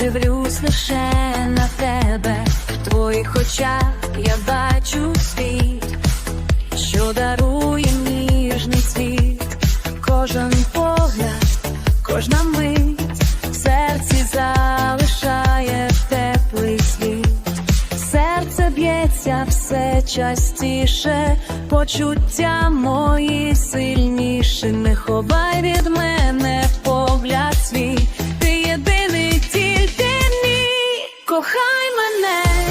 дивлюсь лише на тебе, в твоїх очах я бачу світ, що дарує ніжний світ, кожен погляд, кожна мить в серці залишає теплий слід. Серце б'ється все частіше, почуття мої сильніші, не ховай від мене man